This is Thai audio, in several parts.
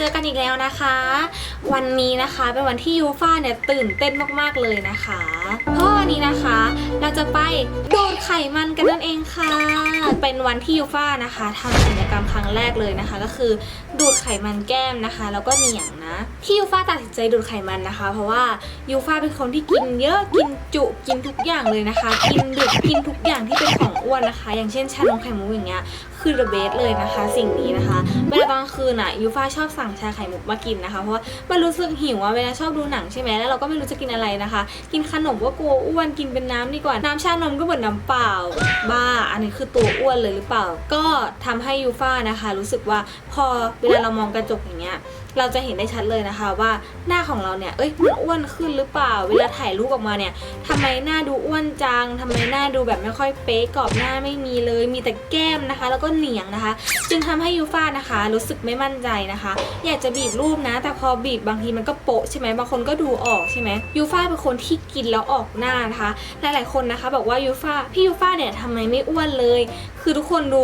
เจอกันอีกแล้วนะคะ วันนี้นะคะเป็นวันที่ยูฟ่าเนี่ยตื่นเต้นมากๆเลยนะคะเพราะวันนี้นะคะ เราจะไปดูดไขมันกันนั่นเองค่ะ เป็นวันที่ยูฟ่านะคะทำศัลยกรรมครั้งแรกเลยนะคะ ก็คือดูดไขมันแก้มนะคะ แล้วก็เหนียงนะ ที่ยูฟ่าตัดสินใจดูดไขมันนะคะ เพราะว่ายูฟ่าเป็นคนที่กินเยอะกินจุกินทุกอย่างเลยนะคะ กินดึกกินทุกอย่างที่เป็นของอ้วนนะคะ อย่างเช่นชานมไข่มุกอย่างเงี้ยคือ the best เลยนะคะ สิ่งนี้นะคะเวลาตอนกลางคืนอะยูฟ่าชอบสั่งชาไข่มุกมากินนะคะเพราะว่ามันรู้สึกหิวอะเวลาชอบดูหนังใช่ไหมแล้วเราก็ไม่รู้จะกินอะไรนะคะ กินขนมก็กลัวอ้วนกินเป็นน้ำดีกว่าน้ำชานมก็เหมือนน้ำเปล่าบ้า อันนี้คือตัวอ้วนเลยหรือเปล่า ก็ทำให้ยูฟ่านะคะ รู้สึกว่าพอเวลาเรามองกระจกอย่างเงี้ยเราจะเห็นได้ชัดเลยนะคะว่าหน้าของเราเนี่ย เอ้ยมันอ้วนขึ้นหรือเปล่า เวลาถ่ายรูปออกมาเนี่ยทำไมหน้าดูอ้วนจังทำไมหน้าดูแบบไม่ค่อยเป๊ะกรอบหน้าไม่มีเลย มีแต่แก้มนะคะ แล้วก็เหนียงนะคะ จึงทำให้ยูฟ่านะคะ รู้สึกไม่มั่นใจนะคะ อยากจะบีบรูปนะ แต่พอบีบบางทีมันก็โปะใช่ไหมบางคนก็ดูออกใช่ไหมยูฟ่าเป็นคนที่กินแล้วออกหน้านะคะ หลายๆคนนะคะ บอกว่ายูฟ่าพี่ยูฟ่าเนี่ยทำไมไม่อ้วนเลย คือทุกคนดู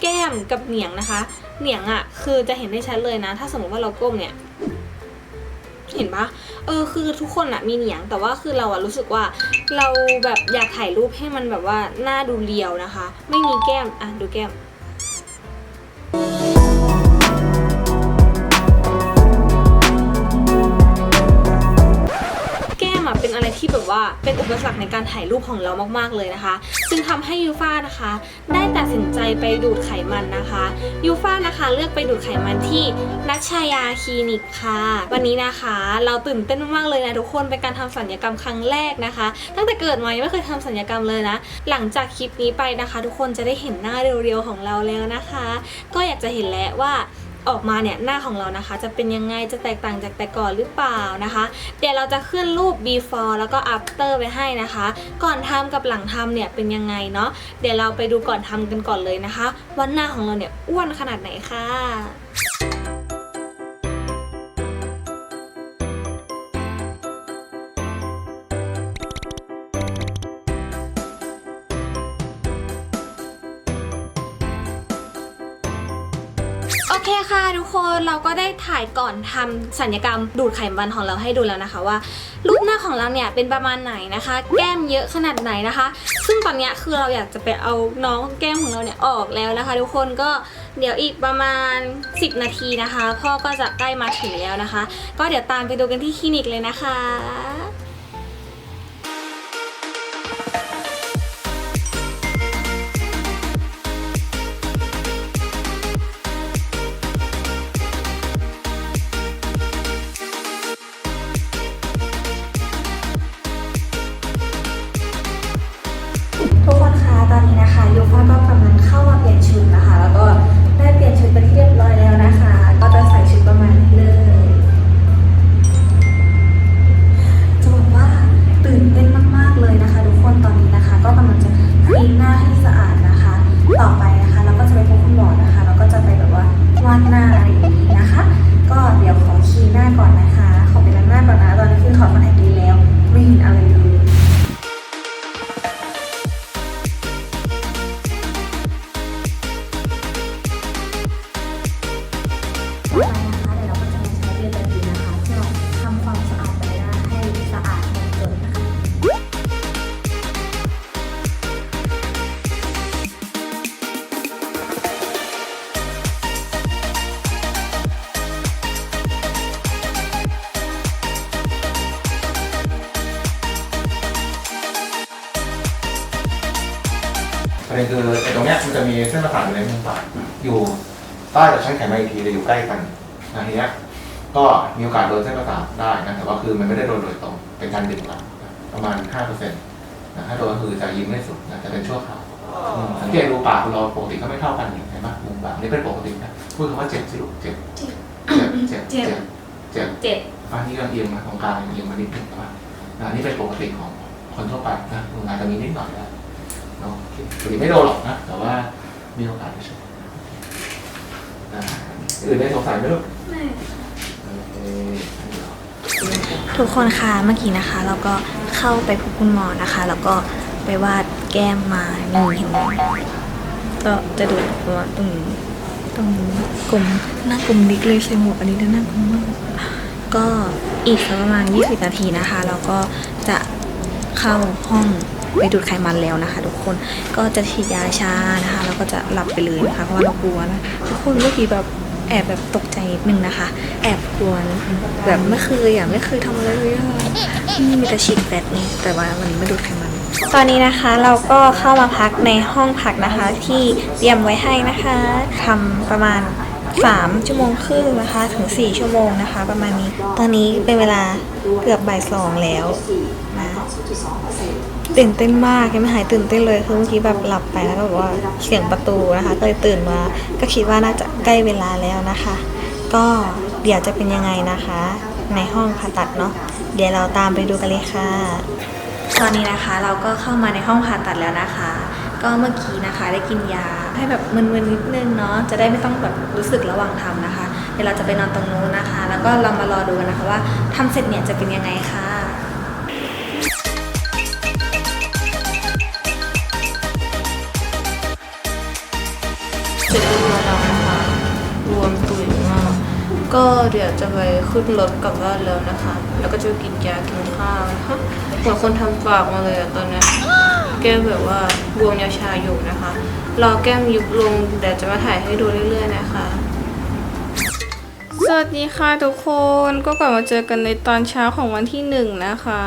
แก้มกับเหนียงนะคะ เหนียงอะ่ะคือจะเห็นได้ชัดเลยนะ ถ้าสมมติว่าเราก้มเนี่ยเห็นปะเออคือทุกคนอะมีเหนียงแต่ว่าคือเราอะรู้สึกว่าเราแบบอยากถ่ายรูปให้มันแบบว่าหน้าดูเรียวนะคะ ไม่มีแก้ม อะดูแก้ม ที่แบบว่าเป็นอุปสรรคในการถ่ายรูปของเรามากๆเลยนะคะ จึงทำให้ยูฟ่านะคะ ได้ตัดสินใจไปดูดไขมันนะคะยูฟ่านะคะเลือกไปดูดไขมันที่นัชชายาคลินิกค่ะ วันนี้นะคะ เราตื่นเต้นมากเลยนะทุกคนเป็นการทำสัญญกรรมครั้งแรกนะคะ ตั้งแต่เกิดมายังไม่เคยทำสัญญกรรมเลยนะ หลังจากคลิปนี้ไปนะคะ ทุกคนจะได้เห็นหน้าเรียวๆของเราแล้วนะคะ ก็อยากจะเห็นแล้วว่า ออกมาเนี่ยหน้าของเรานะคะ จะเป็นยังไงจะแตกต่างจากแต่ก่อนหรือเปล่านะคะ เดี๋ยวเราจะขึ้นรูป before แล้วก็ after ไปให้นะคะ ก่อนทำกับหลังทำเนี่ยเป็นยังไงเนาะเดี๋ยวเราไปดูก่อนทำกันก่อนเลยนะคะว่าหน้าของเราเนี่ยอ้วนขนาดไหนค่ะ เคค่ะทุกคนเราก็ได้ถ่ายก่อนทำสัญญกรรมดูดไขมันของเราให้ดูแล้วนะคะว่ารูปหน้าของเราเนี่ยเป็นประมาณไหนนะคะ แก้มเยอะขนาดไหนนะคะ ซึ่งตอนนี้คือเราอยากจะไปเอาน้องแก้มของเราเนี่ยออกแล้วนะคะ ทุกคนก็เดี๋ยวอีกประมาณ 10 นาทีนะคะ พ่อก็จะใกล้มาถึงแล้วนะคะ ก็เดี๋ยวตามไปดูกันที่คลินิกเลยนะคะ มันจะมีเส้นประสาทอยู่ในมือขวาอยู่ใต้กับชั้นไขมันอีกทีเลยอยู่ใกล้กันนะทีเนี้ยก็มีโอกาสโดนเส้นประสาทได้นะแต่ว่าคือมันไม่ได้โดนโดยตรงเป็นการดึงละประมาณ5%เปอร์เซ็นต์นะถ้าโดนก็คือจะยิ้มไม่สุดนะจะเป็นชั่วคราวอืมสังเกตดูปากคุณเราปกติก็ไม่เท่ากันนี่เห็นไหมมุมปากนี่เป็นปกตินะพูดคำว่าเจ็บสิลูกเจ็บเจ็บเจ็บเจ็บเจ็บ เจ็ดอันนี้ก็เอียงมาตรงกลางเอียงมานิดนึงนะนะนี่เป็นปกติของคนทั่วไปนะมึงอาจจะมีนิดหน่อยนะ เนาะปกติไม่โดนหรอกนะ แต่ว่ามีโอกาสที่จะอ่าอื่นได้สงสัยไหมลูกโอเคทุกคนคะเมื่อกี้นะคะ เราก็เข้าไปพบคุณหมอนะคะ แล้วก็ไปวาดแก้มมานี่เห็นไหมก็จะดูว่าตรงนี้ตรงนี้กลมหน้ากลมดิกเลยใส่หมวกอันนี้แล้วหน้ากลมมากก็อีกสักประมาณ 20 นาทีนะคะ เราก็จะเข้าห้อง ไปดูดไขมันแล้วนะคะ ทุกคนก็จะฉีดยาชานะคะ แล้วก็จะหลับไปเลยนะคะเพราะว่าเรากลัวนะทุกคนเมื่อกี้แบบแอบแบบตกใจนิดนึงนะคะ แอบกลัวแบบไม่เคยอะไม่เคยทำอะไรเลยอ่มีแต่ฉีดแบตนี่แต่ว่าวันไม่ดูดไขมัน ตอนนี้นะคะเราก็เข้ามาพักในห้องพักนะคะ ที่เตรียมไว้ให้นะคะทำประมาณ 3 ชั่วโมงครึ่งนะคะถึง 4 ชั่วโมงนะคะ ประมาณนี้ตอนนี้เป็นเวลาเกือบบ่ายสองแล้วนะตื่นเต้นมากยังไม่หายตื่นเต้นเลยคือเมื่อกี้แบบหลับไปแล้วก็แบบว่าเสียงประตูนะคะก็เลยตื่นมาก็คิดว่าน่าจะใกล้เวลาแล้วนะคะ ก็เดี๋ยวจะเป็นยังไงนะคะ ในห้องผ่าตัดเนาะเดี๋ยวเราตามไปดูกันเลยค่ะ ตอนนี้นะคะเราก็เข้ามาในห้องผ่าตัดแล้วนะคะ ก็เมื่อกี้นะคะได้กินยาให้แบบมึนๆนิดนึงเนาะจะได้ไม่ต้องแบบรู้สึกระหว่างทำนะคะ เดี๋ยวเราจะไปนอนตรงนู้นนะคะ แล้วก็เรามารอดูกันนะคะว่าทำเสร็จเนี่ยจะเป็นยังไงค่ะเสร็จ ก็เดี๋ยวจะไปขึ้นรถกลับบ้านแล้วนะคะ แล้วก็จะกินยากินข้าวนะคะเหมือนคนทำปากมาเลยอะตอนนี้แก้มแบบว่าบวมยาชาอยู่นะคะ รอแก้มยุบลงเดี๋ยวจะมาถ่ายให้ดูเรื่อยๆนะคะ สวัสดีค่ะทุกคนก็กลับมาเจอกันในตอนเช้าของวันที่หนึ่งนะคะ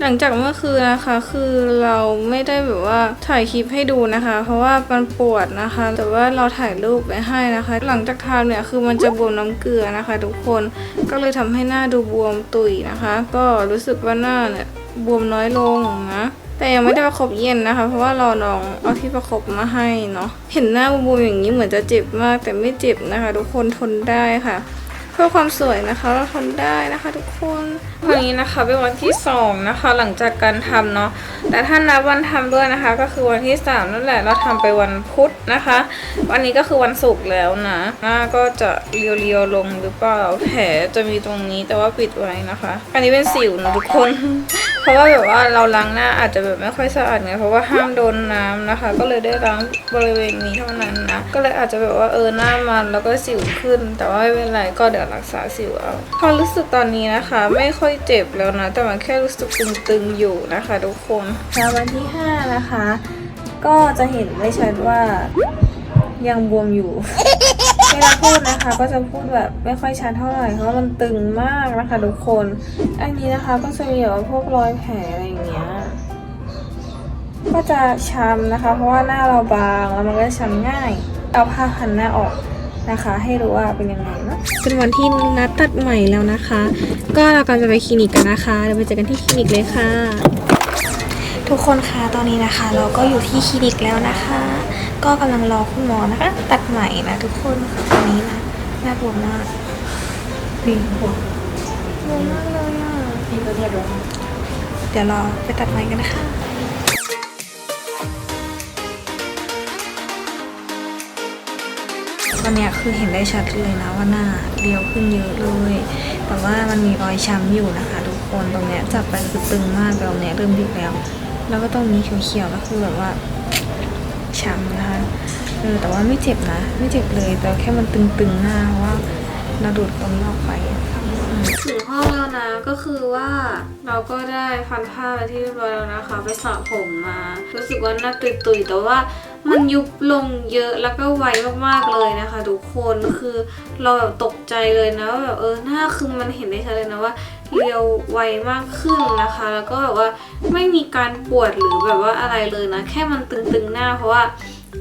หลังจากเมื่อคืนนะคะคือเราไม่ได้แบบว่าถ่ายคลิปให้ดูนะคะ เพราะว่ามันปวดนะคะ แต่ว่าเราถ่ายรูปไว้ให้นะคะ หลังจากทำเนี่ยคือมันจะบวมน้ำเกลือนะคะ ทุกคนก็เลยทำให้หน้าดูบวมตุยนะคะ ก็รู้สึกว่าหน้าเนี่ยบวมน้อยลงนะแต่ยังไม่ได้ประคบเย็นนะคะ เพราะว่ารอน้องเอาที่ประคบมาให้เนาะเห็นหน้าบวมอย่างนี้เหมือนจะเจ็บมากแต่ไม่เจ็บนะคะ ทุกคนทนได้ค่ะ เพื่อความสวยนะคะเราทำได้นะคะ ทุกคนวันนี้นะคะเป็นวันที่สองนะคะหลังจากการทำเนาะแต่ถ้านับวันทำด้วยนะคะ ก็คือวันที่สามนั่นแหละเราทำไปวันพุธนะคะ วันนี้ก็คือวันศุกร์แล้วนะหน้าก็จะเรียวๆลงหรือเปล่าแผลจะมีตรงนี้แต่ว่าปิดไว้นะคะ อันนี้เป็นสิวนะทุกคน เพราะว่าแบบว่าเราล้างหน้าอาจจะแบบไม่ค่อยสะอาดไงเพราะว่าห้ามโดนน้ำนะคะ ก็เลยได้ล้างบริเวณนี้เท่านั้นนะ ก็เลยอาจจะแบบว่าเออหน้ามันแล้วก็สิวขึ้น แต่ว่าไม่เป็นไรก็เดี๋ยวรักษาสิวเอาความรู้สึกตอนนี้นะคะ ไม่ค่อยเจ็บแล้วนะ แต่มันแค่รู้สึกตึงๆอยู่นะคะทุกคนค่ะวันที่ห้านะคะ ก็จะเห็นได้ชัดว่ายังบวมอยู่ เวลาพูดนะคะ ก็จะพูดแบบไม่ค่อยชัดเท่าไหร่เพราะว่ามันตึงมากนะคะทุกคน อันนี้นะคะก็จะมีแบบว่าพวกรอยแผลอะไรอย่างเงี้ย ก็จะช้ำนะคะ เพราะว่าหน้าเราบางแล้วมันก็ช้ำง่าย เอาผ้าพันหน้าออกนะคะ ให้รู้ว่าเป็นยังไงเนาะเป็นวันที่นัดตัดใหม่แล้วนะคะ ก็เรากำลังจะไปคลินิกกันนะคะเดี๋ยวไปเจอกันที่คลินิกเลยค่ะ ทุกคนคะตอนนี้นะคะ เราก็อยู่ที่คลินิกแล้วนะคะ ก็กำลังรอคุณหมอนะคะ ตัดใหม่นะทุกคนตอนนี้นะน่ากลัวมากดีกลัวกลัวมากเลยอะเดี๋ยวรอไปตัดใหม่กันนะคะตอนเนี้ยคือเห็นได้ชัดเลยนะว่าหน้าเรียวขึ้นเยอะเลย แต่ว่ามันมีรอยช้ำอยู่นะคะ ทุกคนตรงเนี้ยจับไปคือตึงมากแต่ตรงเนี้ยเริ่มยุบแล้ว แล้วก็ตรงนี้เขียวๆก็คือแบบว่า ช้ำนะคะเออแต่ว่าไม่เจ็บนะ ไม่เจ็บเลย แต่แค่มันตึงๆหน้าเพราะว่าเราดูดตรงนี้ออกไปถึงห้องแล้วนะก็คือว่าเราก็ได้พันผ้าไปที่เรียบร้อยแล้วนะคะ ไปสระผมมา รู้สึกว่าหน้าตุยๆแต่ว่ามันยุบลงเยอะแล้วก็ไวมากๆเลยนะคะ ทุกคนคือเราแบบตกใจเลยนะแบบเออหน้าคือมันเห็นได้ชัดเลยนะว่า เรียวไวมากขึ้นนะคะ แล้วก็แบบว่าไม่มีการปวดหรือแบบว่าอะไรเลยนะ แค่มันตึงๆหน้าเพราะว่า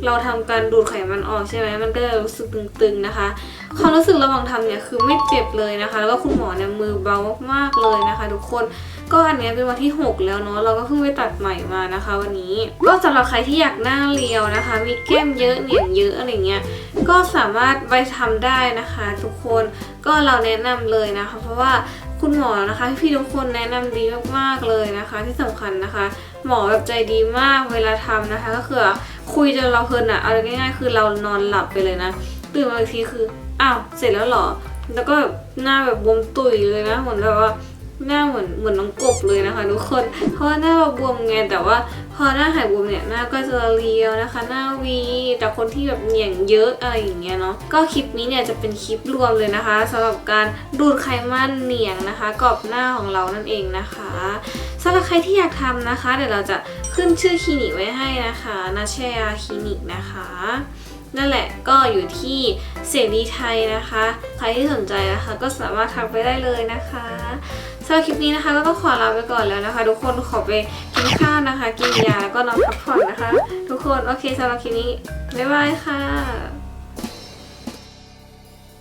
เราทำการดูดไขมันออกใช่ไหมมันก็รู้สึกตึงๆนะคะ ความรู้สึกระหว่างทำเนี่ยคือไม่เจ็บเลยนะคะ แล้วก็คุณหมอเนี่ยมือเบามากๆเลยนะคะ ทุกคน ก็อันนี้เป็นวันที่ 6 แล้วเนาะ เราก็เพิ่งไปตัดใหม่มานะคะ วันนี้ ก็สำหรับใครที่อยากหน้าเรียวนะคะ มีแก้มเยอะเหนียงเยอะอะไรเงี้ย ก็สามารถไปทำได้นะคะ ทุกคน ก็เราแนะนำเลยนะคะ เพราะว่า คุณหมอนะคะพี่ทุกคนแนะนำดีมากๆเลยนะคะ ที่สำคัญนะคะ หมอแบบใจดีมากเวลาทำนะคะ ก็คือคุยจนเราเพลินอะเอาง่ายๆคือเรานอนหลับไปเลยนะตื่นมาอีกทีคืออ้าวเสร็จแล้วเหรอ แล้วก็แบบหน้าแบบบวมตุยเลยนะเหมือนแบบว่าหน้าเหมือนเหมือนน้องกบเลยนะคะ ทุกคนเพราะว่าหน้าเราบวมไงแต่ว่า พอหน้าหายบวมเนี่ยหน้าก็จะเรียวนะคะ หน้าวี แต่คนที่แบบเหนียงเยอะอะไรอย่างเงี้ยเนาะก็คลิปนี้เนี่ยจะเป็นคลิปรวมเลยนะคะสำหรับการดูดไขมันเหนียงนะคะกรอบหน้าของเรานั่นเองนะคะสำหรับใครที่อยากทำนะคะ เดี๋ยวเราจะขึ้นชื่อคลินิกไว้ให้นะคะนาเชียคลินิกนะคะนั่นแหละก็อยู่ที่เสรีไทยนะคะ ใครที่สนใจนะคะ ก็สามารถทักไปได้เลยนะคะ สำหรับคลิปนี้นะคะก็ต้องขอลาไปก่อนแล้วนะคะ ทุกคนขอไปกินข้าวนะคะ กินยาแล้วก็นอนพักผ่อนนะคะ ทุกคนโอเคสำหรับคลิปนี้บ๊ายบายค่ะ